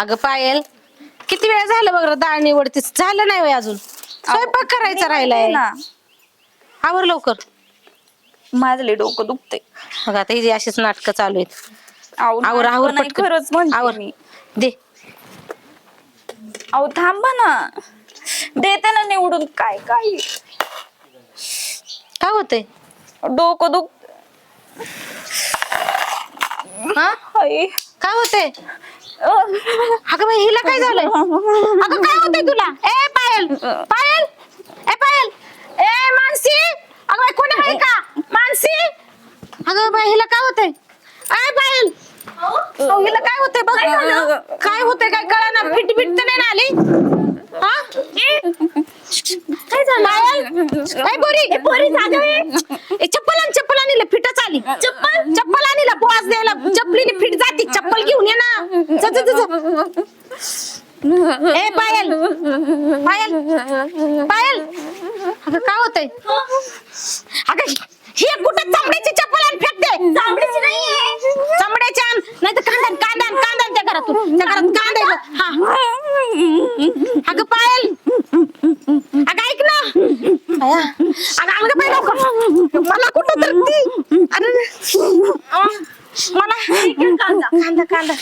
अगं पायल किती वेळ झालं बघ डाळ निवडतीस झालं नाही वय अजून. स्वयंपाक करायचा राहिलाय. ना. आवर लवकर. माझं लय डोकं दुखतंय. मग आता ही जी अशीच नाटकं चालू आहेत. आवर आवर पटकन. खरंच आवर दे. अहो थांबा ना. देते ना निवडून. काय काय? काय होतंय? डोकं दुख हा. काय होतंय? अं. अगं बाई हिला काय झालंय? अगं काय होतंय तुला? ए पायल! पायल! ए पायल! ए मानसी! अगं बाई कोणी आहे का? मानसी! अगं बाई हिला काय होतंय? ए पायल! अहो, हिला काय होतंय? बघ काय होतंय काय कळा ना फिट फिट तर नाही ना आली? हा? काय झालं? पायल! ए बोरी! बोरी ए चप्पल आण चप्पल आणली फिटच आली. चप्पल? चप्पल? त्रास द्यायला चपलीने फिट जाते चप्पल घेऊन ये ना. जा जा जा, जा. ए पायल. पायल. पायल. अगं काय होतंय? अगं ही एक कुठं चामड्याची चप्पल आण फेकते चामड्याची नाही चामड्याची आण नाही तर कांदा कांदा आण, कांदा आण त्या घरातून त्या घरात कांदा आहे बघ. हा अगं पायल अगं ऐक ना अया, अगं अंग पाय लवकर मला कुठं तर ती अरे अं, मला कांदा कांदा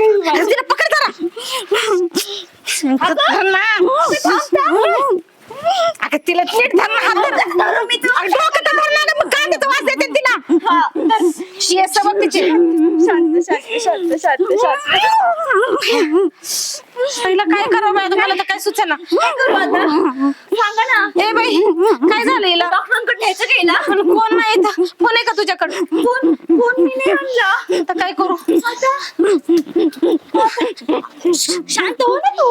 कांदा तिला पकड जरा. अगं तिला नीट धर ना हात धर. अगं डोकं तर धर ना गं, मग कांद्याचा तिला शियस बघ तिची शांत शांत शांत शांत शांत पहिला काय करावं आता मला तर काय सुचना. सांगा ना. ए बाई काय झालं हिला? डॉक्टरांकडे न्यायचं गेला पण कोण नाही इथं. फोन आहे का तुझ्याकडे? फोन फोन मी नाही आणला? आता काय करू? शांत हो ना तू.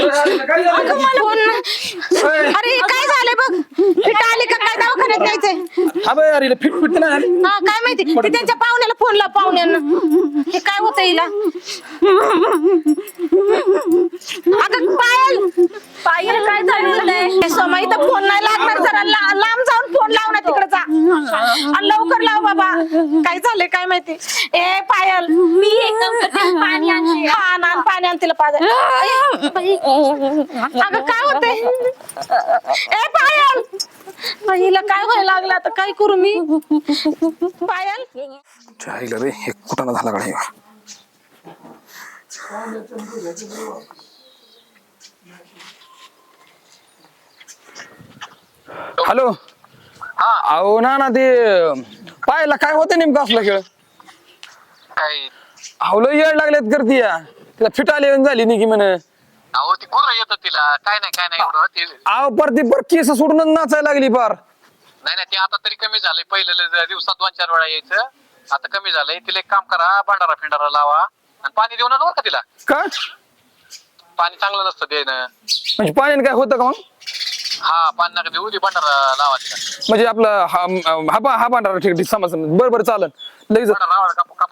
अगं मला फोन नाही. अरे काय झालंय बघ फिट आली का काय दवाखान्यात अरे फिट फिट नाही हा काय माहिती? ते त्यांच्या पाहुण्याला फोन ला पाहुण्यांना. हे काय होतं हिला? अगं पायल! पायल काय झालं इथं फोन नाही लागणार जरा. ला- लांब जाऊन फोन लाव ना तिकडे जा. आणि लवकर लाव बाबा. काय झालंय काय माहिती? ए पायल. मी एक काम करते पाणी आणते. हा ना पाणी आण तिला पाजा अगं काय होतंय? ए पायल! हिला काय व्हायला लागलं आता? काय करू मी? पायल? चायला रे हे कुठाना झाला गाडी हॅलो? अहो ना ना ते पाहायला काय होते नेमकं असलं खेळ? काय? अहो लय येड लागलेत करती या. तिला फिट आली झाली नाही की म्हण. अहो ती गुरं तिला. काय नाही काय नाही एवढं ते पर ती पर केस सोडून नाचायला लागली पार. नाही नाही ते आता तरी कमी झालंय. पहिलं दिवसात दोन चार वेळा यायचं. आता कमी झालंय. तिला एक काम करा भांडारा फिंडारा लावा. आणि पाणी देऊ नका बरं का तिला. का? पाणी चांगलं नसतं देणं. म्हणजे पाण्याने काय होतं का मग? हा पाणी नका देऊ दे भांडारा लावा तिला. म्हणजे आपलं हा हा पा- हा पांढरा ठीक ठीक समज समज बरं बरं चालन. लगेच.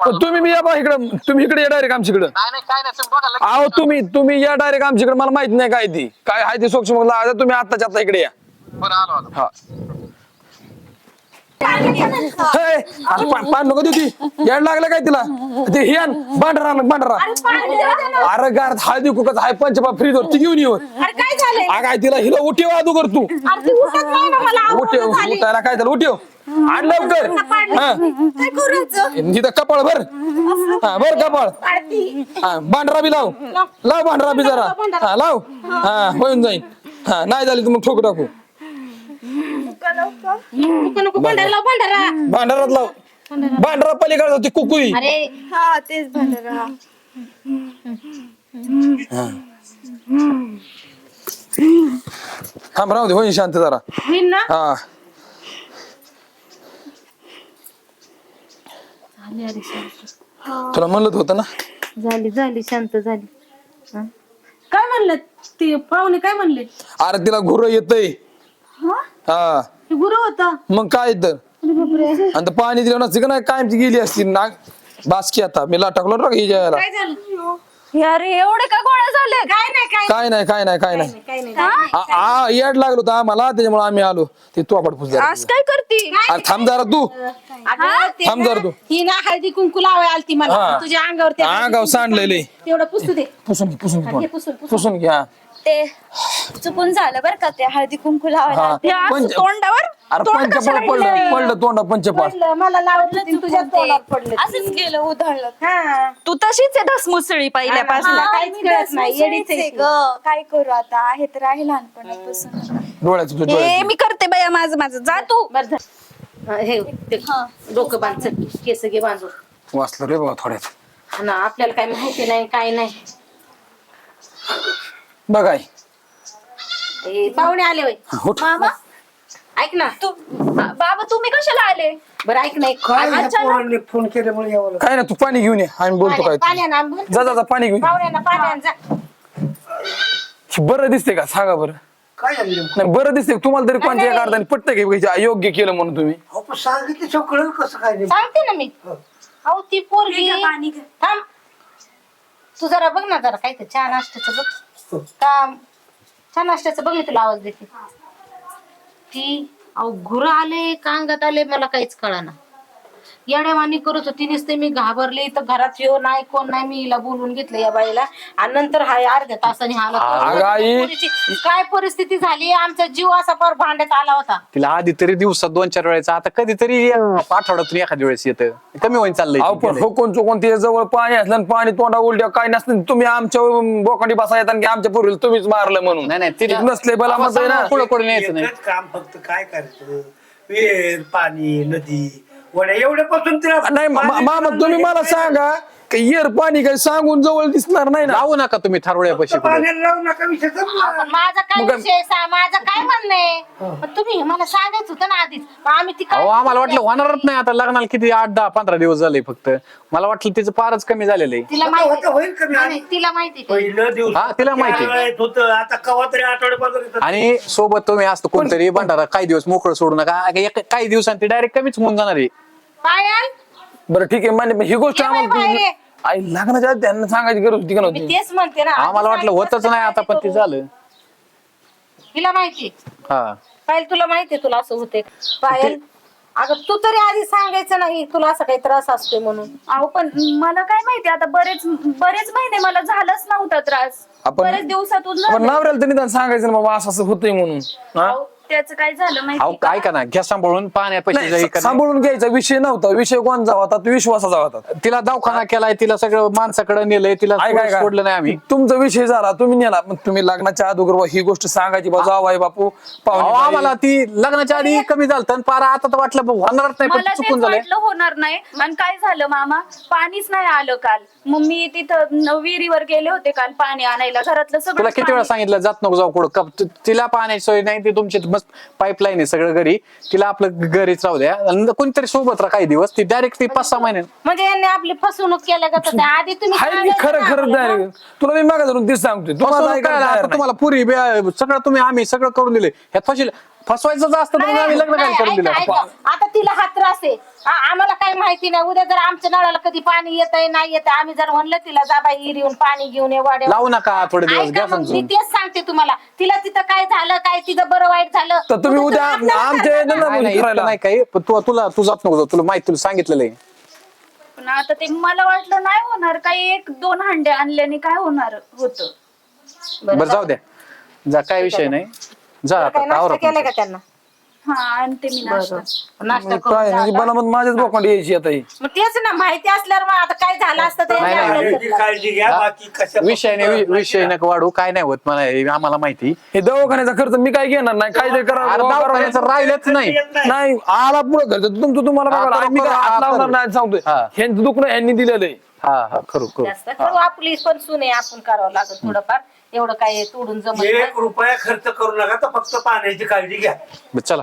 पण तुम्ही बी या बा इकडं. तुम्ही इकडे या डायरेक्ट आमच्याकडं नाही नाही काय नाही तुम्ही बघा लगेच. अहो तुम्ही तुम्ही या डायरेक्ट आमच्याकडे मला माहीत नाही काय ती. काय आहे ती सूक्ष्म आता तुम्ही आत्ताच्या आता इकडे या. बरं आलो आलो. हा. हे, अरे पा- पान नको देऊ ती. याड लागलं काय तिला? ते हे आण, भांडारा आण, भांडारा. अरे गार हळदी कुकच हाय पंचपा फ्रीजवर ती घेऊन येऊ अरे काय झालंय? आ काय तिला हिला उठेव आदू कर तू. अरे ती उठत नाही ना मला उठेव आवडत झाली उठायला काय त्याला उठेव. आण लवकर. हा. काय करायचं? तिथं कपाळ भर. हा भर कपाळ. हा भांडरा बी लाव. लाव. भांडरा बी जरा. हा लाव. हा होऊन जाईल हा नाही झाली तर मग ठोक टाकू. नको नको. भांडारा भांडारा भांडारात लाव. भांडारा पलीकडे होती कुकुई अरे. हा तेच भांडारा. थांब राहू दे होईन शांत जरा. ना? हा. झाली अरे शांत. तुला म्हणलं होतं ना? झाली झाली शांत झाली. हा? काय म्हणलं? ते पाहुणे काय म्हणले? अरे तिला घुर येतय. हा. गुरु होता. मग काय तर आणि ते पाणी दिलं नसते का नाही कायमची गेली असती. नाग बासकी आता. मी टाकलो ना ही जायला काय झालं? अरे एवढे का गोळा झाले? काय नाही काय काय नाही काय नाही काय नाही. काय नाही काय नाही. आ- आ येड लागलो होतं आम्हाला त्याच्यामुळे आम्ही आलो. ते तू आपण पुस आज काय करती? अरे थांब जरा तू. अगं, ते थांब जरा तू. ही ना हळदी कुंकू लावाय आलती मला. हा. तुझ्या अंगावर ते. तेवढं पुसू दे. पुसून घे पुसून घे. घे, तोंड. पुसून, पुसून. पुसून घ्या ते चुकून झालं बरं का ते हळदी कुंकू लावायला. हा. असं पंच- तोंडावर अरे तोंड पंचपाळ कशाला पडलं? पडलं तोंडा पंचपाळ पडलं, मला होती तुझ्या तोंडावर पडलं. असंच गेलं उधळलं. हा. तू तशीच आहे धसमुसळी पहिल्यापासून. हा, काहीच कळत नाही, येडीच आहे तू. काय करू आता? आहे तर आहे लहानपणापासून. डोळ्याचं तुझ्या ए डोळ्याचं. मी करते बाया माझं माझं. जा तू. बरं. हा, हे डोकं बांध चल, केस घे बांधून. वाचलं रे बाबा थोड्यात. हा ना आपल्याला काही माहिती नाही काय नाही. बघाय. ए, पाहुणे आले होय. उठ. मामा? ऐक ना. तू बाबा तुम्ही कशाला आले? बरं ऐक ना एक काय ह्या अचानक- पोरांनी फोन केल्यामुळे यावं लागलं. काय ना तू पाणी घेऊन ये. आम्ही बोलतो काय पाण्यानं आण. जा जा जा पाणी घेऊन ये. पाहुण्यांना पाण्यानं जा. हे बरं दिसते का? सांगा बरं. काय झालं नेमकं? नाही बरं दिसते तुम्हाला तरी कोणत्या एका अर्थाने पटतं की योग्य केलं म्हणून तुम्ही? अहो, पण सांगितलं सगळं कसं काय नेमकं? सांगते ना मी. अहो ती पोरगी पाणी. थांब. तू जरा बघ ना जरा काय ते चहा नाश्त्याचं बघ. काम चहा नाश्त्याचं बघ मी तुला आवाज देते. ती अहो घुरं आले का अंगात आले मला काहीच कळना. येड्यावानी करत होती. नुसते मी घाबरले. तर घरात येऊ नाही कोण नाही मी हिला बोलून घेतलं या बाईला. आणि नंतर हा अर्ध्या तासाने हा आला. अगं आई. पोरीची काय परिस्थिती झाली? आमचा जीव असा पर भांड्यात आला होता. तिला आधी तरी दिवसात दोन चार वेळेचा आता कधीतरी आठवड्यातून एखाद्या वेळेस येतं. कमी होईन अहो पण चाललंय हो कोण चुकून ते जवळ पाणी असलं आणि पाणी तोंडा उलट्या काय नसतं. तुम्ही आमच्या बोकांडी बसा येतात की आमच्या पूर्वीला तुम्हीच मारलं म्हणून. नाही, नाही, तिला- नसले बला मत आहे ना. पुढे पुढे नाही. एकच काम फक्त काय करायचं? विहीर पाणी नदी वड्या तिला नाही मा- मा- मामा तुम्ही मला सांगा की येर पाणी काही सांगून जवळ दिसणार नाही ना? लावू नका तुम्ही थारोळ्यापाशी कुठे पाण्याला लावू नका विषय संपला. पण माझा काय मग- विषय सा- माझं काय म्हणणं आहे? पण तुम्ही मला सांगायचं होतं ना आधीच. मग आम्ही ती अहो आम्हाला वाटलं होणारच नाही आता लग्नाला किती आठ दहा पंधरा दिवस झाले फक्त. मला वाटलं तिचं फारच कमी झालेलं आहे. तिला माहिती कमी नाही, तिला माहिती का? पहिलं दिवस हा, तिला माहिती. होत आता कवा तरी आठवड्यापासून आणि सोबत तुम्ही असतो कोणतरी भंडारा काही दिवस मोकळं सोडू नका. एक- काही दिवसांनी ती डायरेक्ट कमीच होऊन जाणार आहे. पायल बरं ठीक आहे मान्य पण ही गोष्ट ये बाई आम्हाला बाहेर ये. आई लग्नाच्या आधी त्यांना सांगायची गरज होती का मी नव्हती? तेच म्हणते ना आम्हाला वाटलं होतच नाही आता पण ते झालं. तिला माहिती. हा. पायल तुला माहिती तुला असं होते पायल अगं तू तरी आधी सांगायचं नाही तुला असं काही त्रास असतोय म्हणून. अहो पण मला काय माहिती आता बरेच बरेच महिने मला झालाच नव्हता त्रास. आपण- बरेच दिवसातून पण झालं. नवऱ्याला तर निदान सांगायचं ना बाबा असं असं होतंय म्हणून. हा? अहो, त्याचं काय झालं अहो माहिती का? ऐका ना घ्या सांभाळून पाण्यापाशी नाही, जाई सा- सांभाळून घ्यायचा विषय नव्हता विषय कोणचा होता तो विश्वासाचा होता. तिला दवाखाना केलाय तिला सगळं माणसाकडे नेलंय तिला ऐका, ऐका. सोडलं नाही आम्ही. तुमचा विषय झाला तुम्ही नेला मग तुम्ही लग्नाच्या अगोदर बा ही गोष्ट सांगायची बा जाऊ आई बापू अहो, पाहुणे आम्हाला ती लग्नाच्या आधी कमी झालं आणि पारा आता तर वाटलं बा, होणारच नाही पण मला तेच चुकून झालंय. वाटलं होणार नाही. आणि काय झालं मामा? पाणीच नाही आलं काल. मग मी तिथं न- विहिरीवर गेले होते काल पाणी आणायला. घरातलं तुला सगळं किती वेळा सांगितलं जात नको जाऊ कुठं. कप- ति- तिला पाण्याची सोय नाही ती तुमची मस्त पाईपलाईन आहे सगळं घरी तिला आपलं घरीच राहू द्या आणि कोणतरी सोबत राहा काही दिवस ती डायरेक्ट ती पाच सहा महिने म्हणजे यांनी आपली फसवणूक केल्या का तर आधी तुम्ही हाय मी सांगायचं खरं ना खरं आपल्याला. direct. तुला मी मागा धरून तेच सांगतोय तुम्हाला फसवणूक ऐकायला काय तयार आता नाही. तुम्हाला पुरी बे- सगळं तुम्ही आम्ही सगळं करून दिले ह्यात फशील फसवायचं असतं तर नाही, मग आम्ही लग्न काय नाही, करून ऐका, दिलं ऐका. आता तिला हा त्रास आहे. आ- आम्हाला काही माहिती नाही. उद्या जर आमच्या नळाला कधी पाणी येत आहे नाही येत आम्ही जर म्हणलं तिला जा बाई हिरी येऊन पाणी घेऊन ये वाड्या लावू नका थोडे दिवस घ्या ऐका मग, मी समजून तेच सांगते तुम्हाला. तिला तिथं काय झालं काय तिचं बरं वाईट झालं तर तुम्ही मग उद्या आपल्याला आमच्या. येणं नाही, नाही, इतकं नाही काही. पण तू तुला तू जात नको जाऊ. तुला माहिती तुला सांगितलेलं आहे. पण आता ते मला वाटलं नाही होणार. काही एक दोन हांडे आणल्याने काय होणार होतं? बरं जाऊ द्या. जा काय विषय नाही. जा काय आता नाश्ता आवरा केलाय का तुमचं. त्यांना? हा आणते मी नाश्ता. नाश्ता करून काय जा म्हणजे आता. मला मग माझ्याच बोकांडी यायची आता ही. मग तेच ना माहिती असल्यावर मग आता काय झालं असतं ते नाही, नाही, आपल्याला काळजी घ्या बाकी कशा विषय नाही विषय नका वाढू काय नाही होत मला हे आम्हाला माहिती. हे दवाखान्याचा खर्च मी काय घेणार नाही काय अरे करा दवाखान्याचं राहिलंच नाही. नाही आला पुढे खर्च. तुमचं तुम्हाला हा, बघा करू, मी काय करू, हात हा, लावणार करू. नाही सांगतोय. हा. ह्यांचं दुखणं ह्यांनी दिलेलं आहे. हा हा. करू करू. जास्त. करू आपली पण सुने आपण करावं लागेल थोडंफार. एवढं काय तोडून जमत. एक रुपया खर्च करू नका तर फक्त पाण्याची काळजी घ्या. बरं, चला.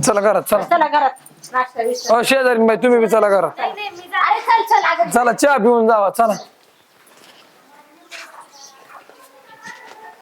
चला घरात चला. चला घरात. नाश्ता बिश्ता. अहो, शेजारी बाई तुम्ही बी चला घरात. अरे चल चल अगं चला चहा पिऊन जावा चला.